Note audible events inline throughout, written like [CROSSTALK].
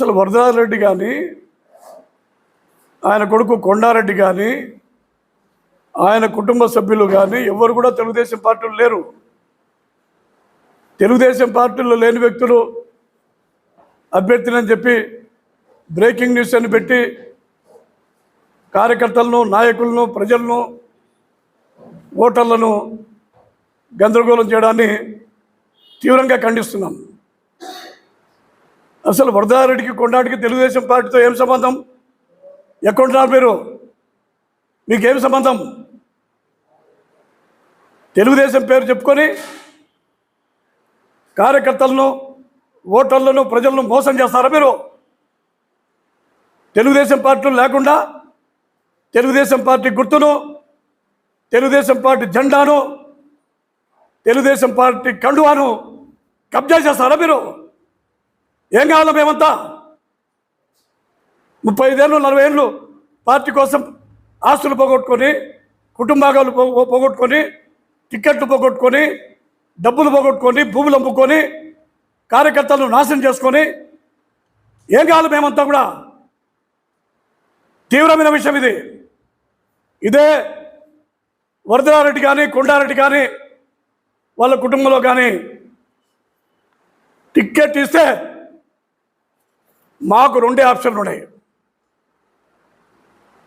అసలు వరదారెడ్డి కానీ ఆయన కొడుకు కొండారెడ్డి కానీ ఆయన కుటుంబ సభ్యులు కానీ ఎవరు కూడా తెలుగుదేశం పార్టీలు లేరు. తెలుగుదేశం పార్టీలో లేని వ్యక్తులు అభ్యర్థినని చెప్పి బ్రేకింగ్ న్యూస్ అని పెట్టి కార్యకర్తలను నాయకులను ప్రజలను ఓటర్లను గందరగోళం చేయడాన్ని తీవ్రంగా ఖండిస్తున్నాం. అసలు వరదారెడ్డికి కొండాడికి తెలుగుదేశం పార్టీతో ఏం సంబంధం? ఎక్కడున్నారు మీరు? మీకేం సంబంధం? తెలుగుదేశం పేరు చెప్పుకొని కార్యకర్తలను ఓటర్లను ప్రజలను మోసం చేస్తారా మీరు? తెలుగుదేశం పార్టీలు లేకుండా తెలుగుదేశం పార్టీ గుర్తును తెలుగుదేశం పార్టీ జెండాను తెలుగుదేశం పార్టీ కండువాను కబ్జా చేస్తారా మీరు? ఏం కావాలా మేమంతా? ముప్పై ఐదేళ్ళు నలభై ఏళ్ళు పార్టీ కోసం ఆస్తులు పోగొట్టుకొని కుటుంబాలు పో- పోగొట్టుకొని టిక్కెట్లు పోగొట్టుకొని డబ్బులు పోగొట్టుకొని భూములు అమ్ముకొని కార్యకర్తలను నాశనం చేసుకొని ఏం కావాలి మేమంతా కూడా? తీవ్రమైన విషయం ఇది. ఇదే వరదరారెడ్డి కానీ కొండారెడ్డి కానీ వాళ్ళ కుటుంబంలో కానీ టిక్కెట్ ఇస్తే మాకు రెండే ఆప్షన్లు ఉన్నాయి.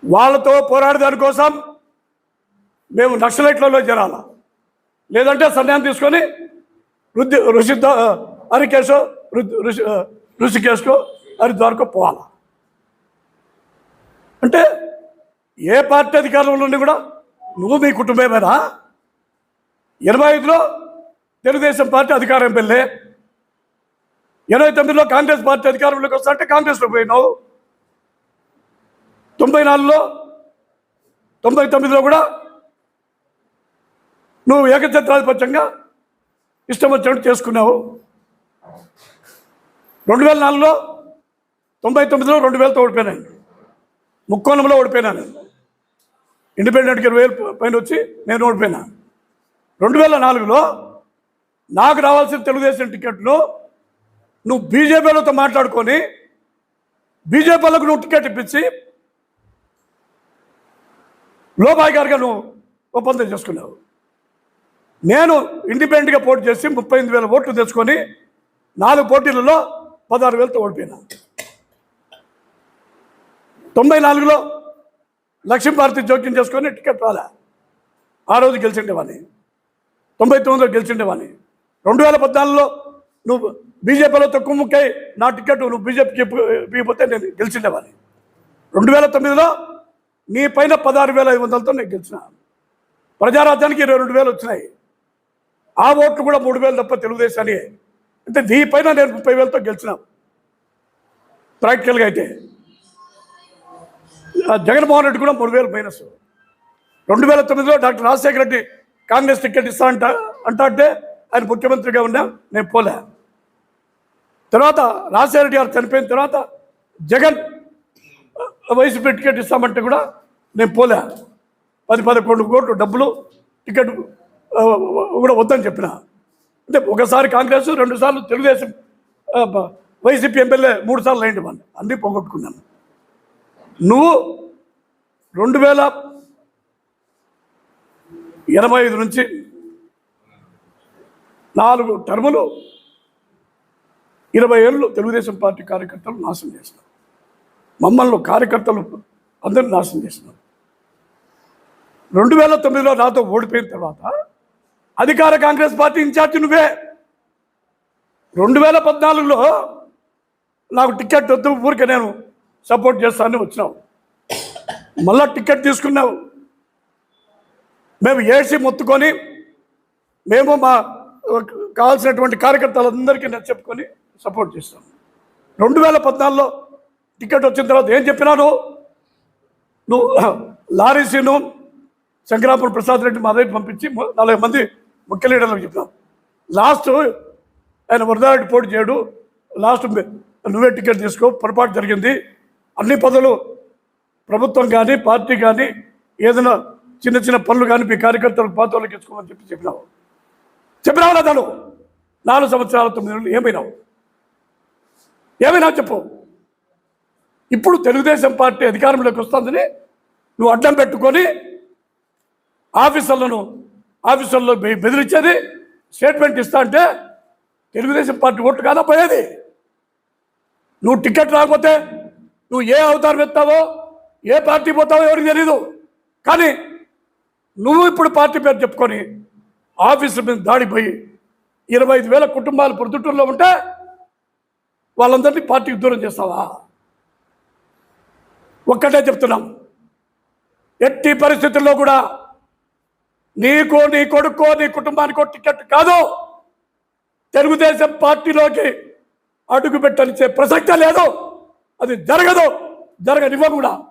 వాళ్ళతో పోరాడేదాని కోసం మేము నక్సలైట్లలో చేరాల? లేదంటే సన్యాసం తీసుకొని రుద్ది ఋషిద్ద హరికేశో ఋషి ఋషికేశ్కో హరిద్వార్కో పోవాలా? అంటే ఏ పార్టీ అధికారంలో ఉండి కూడా నువ్వు మీ కుటుంబమేనా ఇరవై ఐదులో తెలుగుదేశం పార్టీ అధికారం పెళ్ళే. ఎనభై తొమ్మిదిలో కాంగ్రెస్ పార్టీ అధికారంలోకి వస్తారంటే కాంగ్రెస్లో పోయినావు. తొంభై నాలుగులో తొంభై తొమ్మిదిలో కూడా నువ్వు ఏకఛత్రాధిపత్యంగా ఇష్టం వచ్చినట్టు చేసుకున్నావు. రెండు వేల నాలుగులో తొంభై తొమ్మిదిలో రెండు వేలతో ఓడిపోయినాను ముక్కోణంలో ఓడిపోయినాను ఇండిపెండెంట్కి ఇరవై వేలు పైన వచ్చి నేను ఓడిపోయినా. రెండు వేల నాలుగులో నాకు రావాల్సిన తెలుగుదేశం టికెట్లు నువ్వు బీజేపీలతో మాట్లాడుకొని బీజేపీ వాళ్ళకు నువ్వు టికెట్ ఇప్పించి లోబాయి గారిగా నువ్వు ఒప్పందం చేసుకున్నావు. నేను ఇండిపెండెంట్గా పోటీ చేసి ముప్పై ఎనిమిది వేల ఓట్లు తెచ్చుకొని నాలుగు పోటీలలో పదహారు వేలతో ఓడిపోయినా. తొంభై నాలుగులో లక్ష్మీభారతి జోక్యం చేసుకొని టికెట్ రాలే. ఆ రోజు గెలిచిండేవాడిని. తొంభై తొమ్మిదిలో గెలిచిండేవాడిని. రెండు వేల పద్నాలుగులో నువ్వు బీజేపీలో తక్కువ ముక్కై నా టికెట్ నువ్వు బీజేపీకి ఇవ్వకపోతే నేను గెలిచిండేవాడిని రెండు వేల తొమ్మిదిలో నీ పైన పదహారు వేల ఐదు వందలతో నేను గెలిచిన. ప్రజారాజ్యానికి ఇరవై రెండు వేలు వచ్చినాయి. ఆ ఓట్లు కూడా మూడు వేలు తప్ప తెలుగుదేశానికి అంటే నీ పైన నేను ముప్పై వేలతో గెలిచిన. ప్రాక్టికల్గా అయితే. జగన్మోహన్ రెడ్డి కూడా మూడు వేలు మైనస్. రెండు వేల తొమ్మిదిలో డాక్టర్ రాజశేఖర రెడ్డి కాంగ్రెస్ టికెట్ ఇస్తా అంట అంటా అంటే ఆయన ముఖ్యమంత్రిగా ఉన్నా నేను పోలే. తర్వాత రాజశేఖర గారు చనిపోయిన తర్వాత జగన్ వైసీపీ టికెట్ ఇస్తామంటే కూడా నేను పోలే. పది పదకొండు కోట్లు డబ్బులు టికెట్ కూడా వద్దని చెప్పిన. అంటే ఒకసారి కాంగ్రెస్ రెండు సార్లు తెలుగుదేశం వైసీపీ ఎమ్మెల్యే మూడు సార్లు అయింది వాళ్ళు అన్నీ పోగొట్టుకున్నాను. నువ్వు రెండు వేల ఎనభై ఐదు నుంచి నాలుగు టర్ములు ఇరవై ఏళ్ళు తెలుగుదేశం పార్టీ కార్యకర్తలు నాశనం చేస్తారు మమ్మల్ని కార్యకర్తలు అందరిని నాశనం చేస్తున్నారు. రెండు వేల తొమ్మిదిలో నాతో ఓడిపోయిన తర్వాత అధికార కాంగ్రెస్ పార్టీ ఇన్ఛార్జి నువ్వే. రెండు వేల పద్నాలుగులో నాకు టికెట్ వద్దు ఊరికే నేను సపోర్ట్ చేస్తానని వచ్చినావు. మళ్ళా టికెట్ తీసుకున్నావు. మేము ఏసీ మొత్తుకొని మేము మా కావాల్సినటువంటి కార్యకర్తలందరికీ నేను చెప్పుకొని సపోర్ట్ చేస్తాం. రెండు వేల పద్నాలుగులో టికెట్ వచ్చిన తర్వాత ఏం చెప్పినాను నువ్వు [CLEARS THROAT] లారీ సీను శంకరాపురం ప్రసాద్ రెడ్డి మా దగ్గర పంపించి నలభై మంది ముఖ్య లీడర్లకు చెప్పినాం. లాస్ట్ ఆయన వరదారెడ్డి పోటీ చేయడు. లాస్ట్ నువ్వే టికెట్ తీసుకో పొరపాటు జరిగింది. అన్ని పదవులు ప్రభుత్వం కానీ పార్టీ కానీ ఏదైనా చిన్న చిన్న పనులు కానీ మీ కార్యకర్తలకు పాత్రలకు ఇచ్చుకోమని చెప్పి చెప్పినావు. చెప్పినావు లేదా తను నాలుగు సంవత్సరాల తొమ్మిది ఏమైనావు? ఏమైనా చెప్పు. ఇప్పుడు తెలుగుదేశం పార్టీ అధికారంలోకి వస్తుందని నువ్వు అడ్డం పెట్టుకొని ఆఫీసర్లను ఆఫీసర్లో బెదిరించేది స్టేట్మెంట్ ఇస్తా అంటే తెలుగుదేశం పార్టీ ఓటు కాదా పోయేది? నువ్వు టికెట్ రాకపోతే నువ్వు ఏ అవతారం ఎత్తావో ఏ పార్టీ పోతావో ఎవరికి తెలీదు. కానీ నువ్వు ఇప్పుడు పార్టీ పేరు చెప్పుకొని ఆఫీసు మీద దాడిపోయి ఇరవై ఐదు వేల కుటుంబాలు పొద్దుటూరులో ఉంటే వాళ్ళందరినీ పార్టీకి దూరం చేస్తావా? ఒక్కటే చెప్తున్నాం. ఎట్టి పరిస్థితుల్లో కూడా నీకో నీ కొడుకో నీ కుటుంబానికో టికెట్ కాదు. తెలుగుదేశం పార్టీలోకి అడుగు పెట్టనిచ్చే ప్రసక్తే లేదు. అది జరగదు. జరగనివ్వ కూడా